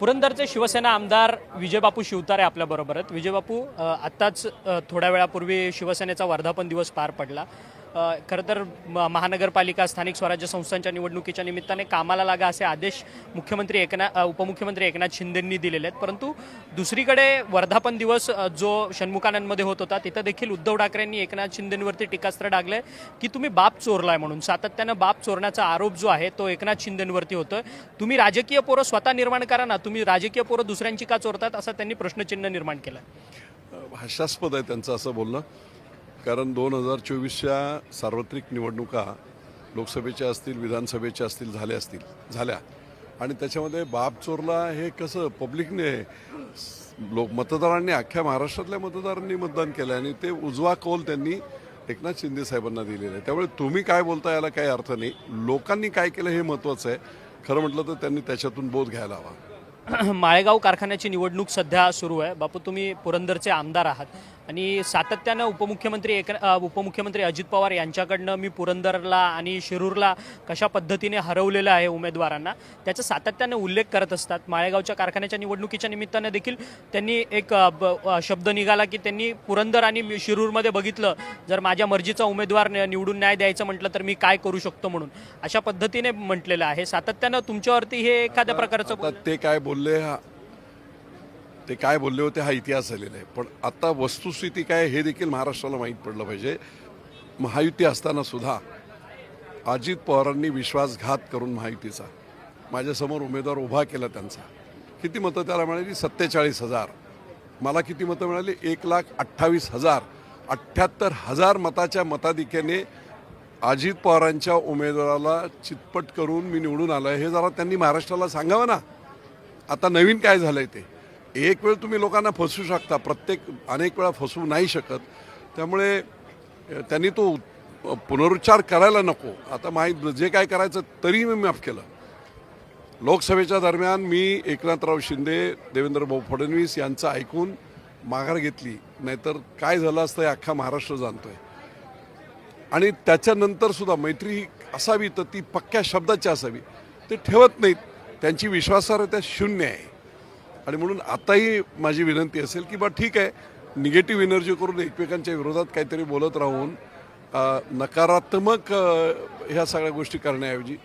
पुरंदरचे शिवसेना आमदार विजयबापू शिवतारे आपल्याबरोबर आहेत विजयबापू आत्ताच थोड्या वेळापूर्वी शिवसेनेचा वर्धापन दिवस पार पडला. खरं तर म- महानगरपालिका स्थानिक स्वराज्य संस्थांच्या निवडणुकीच्या निमित्ताने कामाला लागा असे आदेश मुख्यमंत्री एकनाथ उपमुख्यमंत्री एकनाथ शिंदेंनी दिलेले आहेत. परंतु दुसरीकडे वर्धापन दिवस जो षण्मुखानंदमध्ये होत होता तिथं देखील उद्धव ठाकरेंनी एकनाथ शिंदेंवरती टीकास्त्र डागलंय की तुम्ही बाप चोरलाय म्हणून. सातत्यानं बाप चोरण्याचा आरोप जो आहे तो एकनाथ शिंदेंवरती होतोय. तुम्ही राजकीय पोरं स्वतः निर्माण करा ना तुम्ही राजकीय पोरं दुसऱ्यांची का चोरतात असं त्यांनी प्रश्नचिन्ह निर्माण केलं हास्यास्पद आहे त्यांचं असं बोलणं. कारण दोन हजार चोवीसच्या सार्वत्रिक निवडणुका लोकसभेच्या असतील विधानसभेच्या असतील झाल्या असतील झाल्या. आणि त्याच्यामध्ये बाप चोरला हे कसं पब्लिकने लोक मतदारांनी अख्ख्या महाराष्ट्रातल्या मतदारांनी मतदान केलं आणि ते उजवा कौल त्यांनी एकनाथ शिंदे साहेबांना दिलेलं आहे. त्यामुळे तुम्ही काय बोलता याला काही अर्थ नाही. लोकांनी काय केलं हे महत्त्वाचं आहे. खरं म्हटलं तर त्यांनी त्याच्यातून बोध घ्यायला हवा. माळेगाव कारखान्याची निवडणूक सध्या सुरू आहे. बापू तुम्ही पुरंदरचे आमदार आहात. आणि सातत्यानं उपमुख्यमंत्री एक उपमुख्यमंत्री अजित पवार यांच्याकडनं मी पुरंदरला आणि शिरूरला कशा पद्धतीने हरवलेलं आहे उमेदवारांना त्याचा सातत्यानं उल्लेख करत असतात. माळेगावच्या कारखान्याच्या निवडणुकीच्या निमित्तानं देखील त्यांनी एक शब्द निघाला की त्यांनी पुरंदर आणि शिरूरमध्ये बघितलं जर माझ्या मर्जीचा उमेदवार निवडून न्याय द्यायचं म्हटलं तर मी काय करू शकतो म्हणून. अशा पद्धतीने म्हटलेलं आहे. सातत्यानं तुमच्यावरती हे एखाद्या प्रकारचं ते काय बोलले ते काय बोलले होते हा इतिहास झालेला आहे. पण आता वस्तुस्थिती काय हे देखील महाराष्ट्राला माहीत पडलं पाहिजे. महायुती असताना सुद्धा अजित पवारांनी विश्वासघात करून महायुतीचा माझ्यासमोर उमेदवार उभा केला त्यांचा. किती मतं त्याला मिळाली? सत्तेचाळीस हजार. मला किती मतं मिळाली? एक लाख अठ्ठावीस हजार. अठ्ठ्याहत्तर हजार मताच्या मताधिक्याने अजित पवारांच्या उमेदवाराला चितपट करून मी निवडून आलो हे जरा त्यांनी महाराष्ट्राला सांगावं ना. आता नवीन काय झालं आहे ते? एक वेळ तुम्ही लोकांना फसवू शकता प्रत्येक अनेक वेळा फसवू नाही शकत. त्यामुळे त्यांनी तो पुनरुच्चार करायला नको. आता माहीत जे काय करायचं तरी मी माफ केलं. लोकसभेच्या दरम्यान मी एकनाथराव शिंदे देवेंद्र भाऊ फडणवीस यांचं ऐकून माघार घेतली. नाहीतर काय झालं असतं हे अख्खा महाराष्ट्र जाणतोय. आणि त्याच्यानंतर सुद्धा मैत्री ही असावी तर ती पक्क्या शब्दाची असावी. ते ठेवत नाहीत. त्यांची विश्वासार्हता शून्य आहे. आणि म्हणून आताही माझी विनंती असेल की बा ठीक आहे निगेटिव्ह एनर्जी करून एकमेकांच्या विरोधात काहीतरी बोलत राहून नकारात्मक ह्या सगळ्या गोष्टी करण्याऐवजी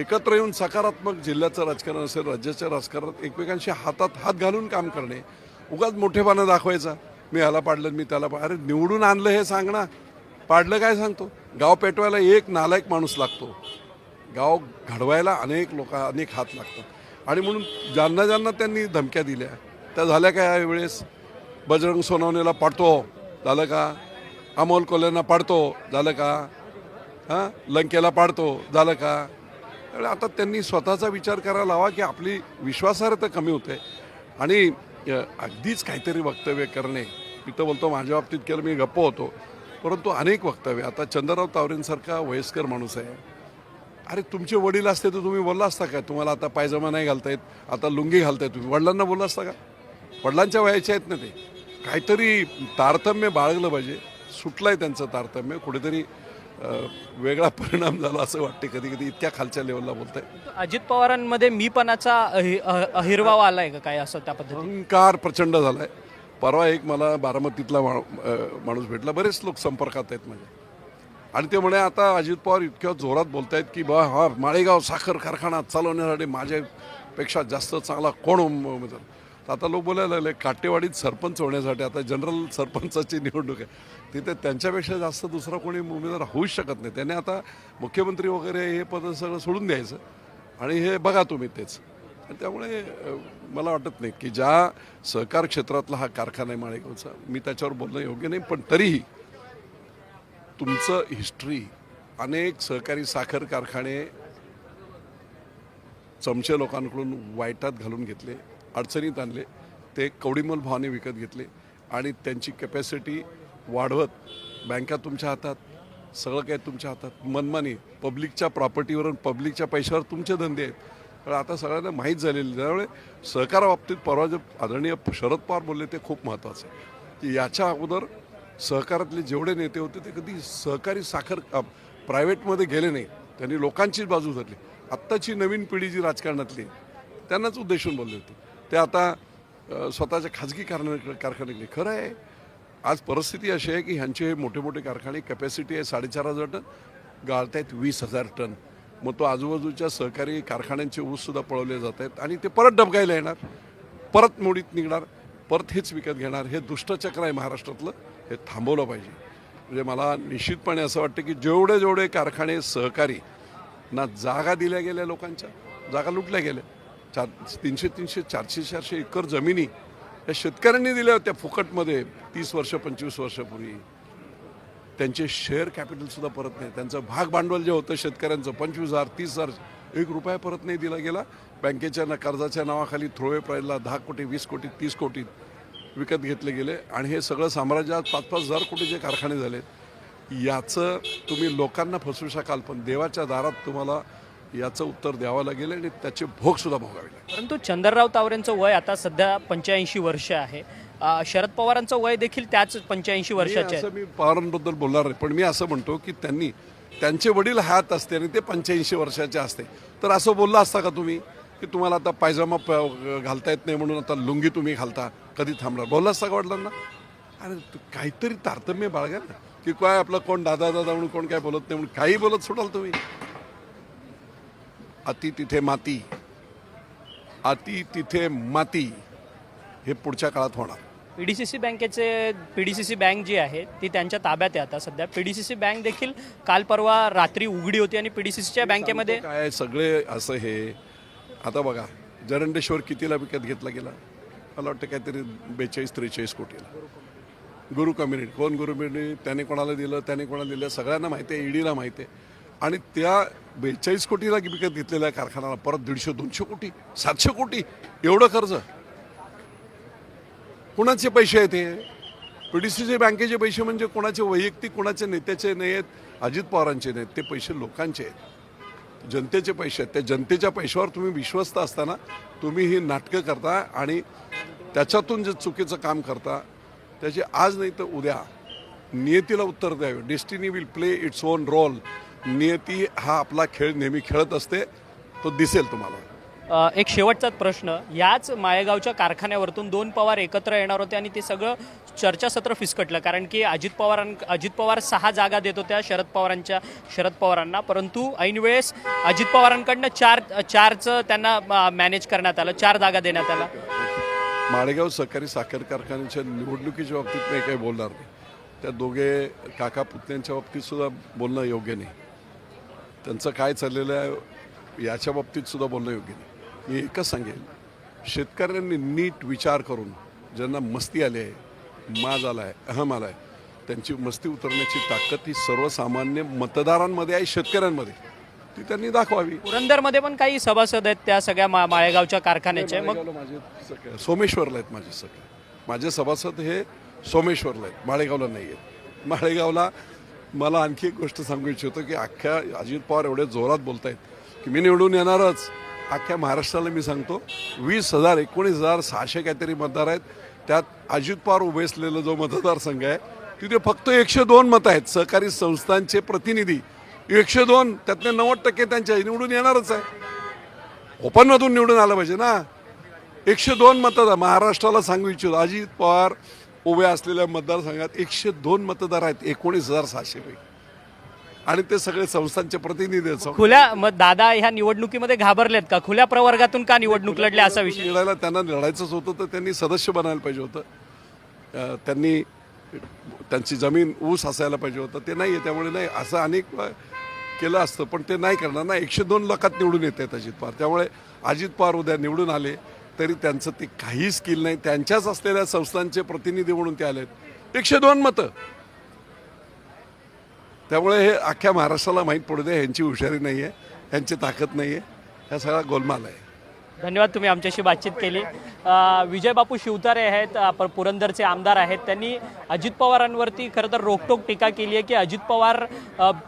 एकत्र येऊन सकारात्मक जिल्ह्याचं राजकारण असेल राज्याच्या राजकारणात एकमेकांशी हातात हात घालून काम करणे उगाच मोठेपणा दाखवायचा. मी ह्याला पाडलं मी त्याला पाड अरे निवडून आणलं हे सांग ना. पाडलं काय सांगतो? गाव पेटवायला एक नालायक माणूस लागतो. गाव घडवायला अनेक लोक अनेक हात लागतात. आणि म्हणून ज्यांना ज्यांना त्यांनी धमक्या दिल्या त्या झाल्या काय यावेळेस बजरंग सोनवणेला पाडतो. झालं का? अमोल कोल्हेंना पाडतो. झालं का? हां? लंकेला पाडतो. झालं का? त्यामुळे आता त्यांनी स्वतःचा विचार करायला हवा की आपली विश्वासार्हता कमी होते. आणि अगदीच काहीतरी वक्तव्य करणे. मी तर बोलतो माझ्या बाबतीत केलं मी गप्प होतो. परंतु अनेक वक्तव्य. आता चंद्रराव तावरेंसारखा वयस्कर माणूस आहे. अरे तुमचे वडील असते तर तुम्ही बोलला असता का? तुम्हाला आता पायजमा नाही घालता येत आता लुंगी घालताय तुम्ही वडिलांना बोलला असता का? वडिलांच्या वयाचे आहेत ना ते. काहीतरी तारतम्य बाळगलं पाहिजे. सुटलंय त्यांचं तारतम्य. कुठेतरी वेगळा परिणाम झाला असं वाटते कधी कधी इतक्या खालच्या लेवलला बोलताय. अजित पवारांमध्ये मीपणाचा अहि- अ- अहिरवाव आलाय का काय असं त्या पद्धतीने अहंकार प्रचंड झालाय. परवा एक मला बारामतीतला मा- माणूस भेटला. बरेच लोक संपर्कात आहेत म्हणजे आणि ते म्हणे आता अजित पवार इतक्या जोरात बोलत आहेत की बा हा माळेगाव साखर कारखाना चालवण्यासाठी माझ्यापेक्षा जास्त चांगला कोण उमेदवार. तर आता लोक बोलायला लागले काटेवाडीत सरपंच होण्यासाठी आता जनरल सरपंचाची निवडणूक आहे. तिथे त्यांच्यापेक्षा जास्त दुसरा कोणी उमेदवार होऊच शकत नाही. त्याने आता मुख्यमंत्री वगैरे हे पद सगळं सोडून द्यायचं आणि हे बघा तुम्ही तेच. आणि त्यामुळे मला वाटत नाही की ज्या सहकार क्षेत्रातला हा कारखाना आहे माळेगावचा मी त्याच्यावर बोलणं योग्य नाही पण तरीही तुमचं हिस्ट्री अनेक सहकारी साखर कारखाने चमचे लोकांकडून वाईटात घालून घेतले अडचणीत आणले ते कवडीमल भावाने विकत घेतले आणि त्यांची कॅपॅसिटी वाढवत बँका तुमच्या हातात सगळं काही तुमच्या हातात मनमानी पब्लिकच्या प्रॉपर्टीवरून पब्लिकच्या पैशावर तुमचे धंदे आहेत. तर आता सगळ्यांना माहीत झालेली त्यामुळे सहकाराबाबतीत परवा जे आदरणीय शरद पवार बोलले ते खूप महत्त्वाचं आहे. की याच्या अगोदर सहकारातले जेवढे नेते होते ते कधी सहकारी साखर प्रायव्हेटमध्ये गेले नाही. त्यांनी लोकांचीच बाजू धरली. आत्ताची नवीन पिढी जी राजकारणातली आहे, त्यांनाच उद्देशून बोलले होते. ते आता स्वतःच्या खाजगी कारखाने कारखान्याकडे खरं आहे आज परिस्थिती अशी आहे की ह्यांचे हे मोठे मोठे कारखाने कॅपॅसिटी आहे साडेचार हजार टन गाळतायत वीस हजार टन. मग तो आजूबाजूच्या सहकारी कारखान्यांचे ऊससुद्धा पळवले जात आहेत आणि ते परत डबकायला येणार परत मोडीत निघणार. परत हेच विकत घेणार हे दुष्टचक्र आहे महाराष्ट्रातलं हे थांबवलं पाहिजे. म्हणजे मला निश्चितपणे असं वाटतं की जेवढे जेवढे कारखाने सहकारी ना जागा दिल्या गेल्या लोकांच्या जागा लुटल्या गेल्या चार तीनशे तीनशे चारशे चारशे एकर जमिनी या शेतकऱ्यांनी दिल्या होत्या फुकटमध्ये तीस वर्ष पंचवीस वर्षापूर्वी. त्यांचे शेअर कॅपिटलसुद्धा परत नाही. त्यांचं भाग भांडवल जे होतं शेतकऱ्यांचं पंचवीस हजार तीस हजार एक रुपया परत नाही दिला गेला. बँकेच्या न कर्जाच्या नावाखाली थ्रोवे प्राईजला दहा कोटी वीस कोटी तीस कोटी विकत घेतले गेले. आणि हे सगळं साम्राज्य आज पाच पाच हजार कोटीचे कारखाने झाले याचं तुम्ही लोकांना फसवू शकाल पण देवाच्या दारात तुम्हाला याचं उत्तर द्यावं लागेल आणि त्याचे भोगसुद्धा भोगावे लागेल. परंतु चंद्रराव तावरेंचं वय आता सध्या पंच्याऐंशी वर्ष आहे. शरद पवारांचं वय देखील त्याच पंच्याऐंशी वर्षाचे असं मी पवारांबद्दल बोलणार नाही पण मी असं म्हणतो की त्यांनी त्यांचे वडील हात असते आणि ते पंच्याऐंशी वर्षाचे असते. तर असं बोलला असता का तुम्ही की तुम्हाला आता पायजामा प- घालता येत नाही म्हणून आता लुंगी तुम्ही घालता कधी थांबणार? बोलला असता का वडिलांना? अरे काहीतरी तारतम्य बाळगा ना की काय आपलं कोण दादा दादा म्हणून कोण काय बोलत नाही म्हणून काही बोलत सोडाल तुम्ही. अति तिथे माती अति तिथे माती हे पुढच्या काळात होणार. पीडीसीसी बँकेचे पीडीसीसी बँक जी आहे ती त्यांच्या ताब्यात आहे आता सध्या. पीडीसीसी बँक देखील काल परवा रात्री उघडी होती आणि पीडीसीसीच्या बँकेमध्ये सांगतो काय सगळे असं हे आता बघा जरंडेश्वर कितीला विकत घेतला गेला? मला वाटतं काहीतरी बेचाळीस त्रेचाळीस कोटीला. गुरु कम्युनिटी कोण गुरु कम्युनिटी त्याने कोणाला दिलं त्याने कोणाला दिलं? सगळ्यांना माहिती आहे ईडीला माहिती आहे. आणि त्या बेचाळीस कोटीला विकत घेतलेल्या कारखान्याला परत दीडशे दोनशे कोटी सातशे कोटी एवढं कर्ज. कुणाचे पैसे आहेत हे? पी डी सी बँकेचे पैसे म्हणजे कोणाचे वैयक्तिक कोणाचे नेत्याचे नाही आहेत अजित पवारांचे नाहीत. ते पैसे लोकांचे आहेत. जनतेचे पैसे आहेत. त्या जनतेच्या पैशावर तुम्ही विश्वस्त असताना तुम्ही ही नाटकं करता आणि त्याच्यातून जे चुकीचं काम करता त्याची आज नाही तर उद्या नियतीला उत्तर द्यावे. Destiny will play its own role नियती हा आपला खेळ नेहमी खेळत असते. तो दिसेल तुम्हाला. एक शेवटचाच प्रश्न. याच माळेगावच्या कारखान्यावरतून दोन पवार एकत्र येणार होते आणि ते सगळं चर्चासत्र फिसकटलं. कारण की अजित पवारां अजित पवार सहा जागा देत होत्या शरद पवारांच्या शरद पवारांना. परंतु ऐनवेळेस अजित पवारांकडनं चार चारचं त्यांना मॅनेज करण्यात आलं. चार जागा देण्यात आल्या. माळेगाव सहकारी साखर कारखान्याच्या निवडणुकीच्या बाबतीत मी काही बोलणार नाही. त्या दोघे काका पुतण्यांच्या बाबतीत सुद्धा बोलणं योग्य नाही. त्यांचं काय चाललेलं आहे याच्या बाबतीत सुद्धा बोलणं योग्य नाही. मी एकच सांगेन. शेतकऱ्यांनी नीट विचार करून ज्यांना मस्ती आली आहे माज आला आहे अहम आला आहे त्यांची मस्ती उतरण्याची ताकद ही सर्वसामान्य मतदारांमध्ये आहे शेतकऱ्यांमध्ये. ती त्यांनी दाखवावी. पुरंदरमध्ये पण काही सभासद आहेत त्या सगळ्या मा माळेगावच्या कारखान्याचे. मग माझे सगळे सोमेश्वरला आहेत माझे सगळे. माझे सभासद हे सोमेश्वरला आहेत माळेगावला नाही आहेत. माळेगावला मला आणखी एक गोष्ट सांगू इच्छितो की अख्ख्या अजित पवार एवढे जोरात बोलत आहेत की मी निवडून येणारच. अख्ख्या महाराष्ट्राला मी सांगतो वीस हजार एकोणीस हजार सहाशे काहीतरी मतदार आहेत. त्यात अजित पवार उभे असलेला जो मतदारसंघ आहे तिथे फक्त एकशे दोन मतं आहेत. सहकारी संस्थांचे प्रतिनिधी एकशे दोन त्यातले नव्वद टक्के त्यांच्या निवडून येणारच आहे. ओपनमधून निवडून आलं पाहिजे ना. एकशे दोन मतदार महाराष्ट्राला सांगू इच्छितो अजित पवार उभे असलेल्या मतदारसंघात एकशे दोन मतदार आहेत एकोणीस हजार सहाशे पैकी. आणि ते सगळे संस्थांचे प्रतिनिधी आहेत खुल्या मग दादा ह्या निवडणुकीमध्ये घाबरलेत का? खुल्या प्रवर्गातून का निवडणूक लढल्या असा विषय? लढायला त्यांना लढायचंच होतं तर त्यांनी सदस्य बनायला पाहिजे होतं. अं, त्यांनी त्यांची जमीन ऊस असायला पाहिजे होतं. ते नाही आहे त्यामुळे नाही असं अनेक वेळा केलं असतं पण ते नाही करणार. ना एकशे दोन लाखात निवडून येत आहेत अजित पवार. त्यामुळे अजित पवार उद्या निवडून आले तरी त्यांचं ते काही स्किल नाही. त्यांच्याच असलेल्या संस्थांचे प्रतिनिधी म्हणून ते आलेत. एकशे दोन मतं. त्यामुळे हे अख्ख्या महाराष्ट्राला माहीत पडू दे ह्यांची हुशारी नाही आहे ह्यांची ताकद नाही आहे ह्या सगळा गोलमाल आहे. धन्यवाद तुम्ही आमच्याशी बातचीत केली. विजय बापू शिवतारे आहेत आपण पुरंदरचे आमदार आहेत. त्यांनी अजित पवारांवरती खरं तर रोकटोक टीका केली आहे की अजित पवार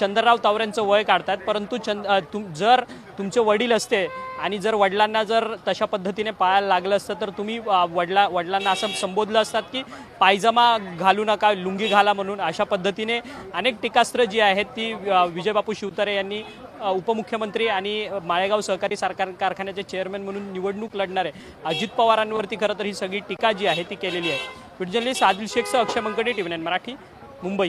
चंद्रराव तावरेंचं वय काढतात. परंतु चंद तुम जर तुमचे वडील असते आणि जर वडिलांना जर तशा पद्धतीने पाळायला लागलं असतं तर तुम्ही वडला वडिला वडिलांना असं संबोधलं असतात की पायजमा घालू नका लुंगी घाला म्हणून अशा पद्धतीने अनेक टीकास्त्र जी आहेत ती विजयबापू शिवतारे यांनी उपमुख्यमंत्री आणि माळेगाव सहकारी सरकार कारखान्याचे चेअरमॅन म्हणून निवडणूक लढणारे अजित पवारांवरती खरं तर ही सगळी टीका जी आहे ती केलेली आहे. व्हिडिओ सादिल आदिल शेखसह अक्षय मंकडे टी मराठी मुंबई.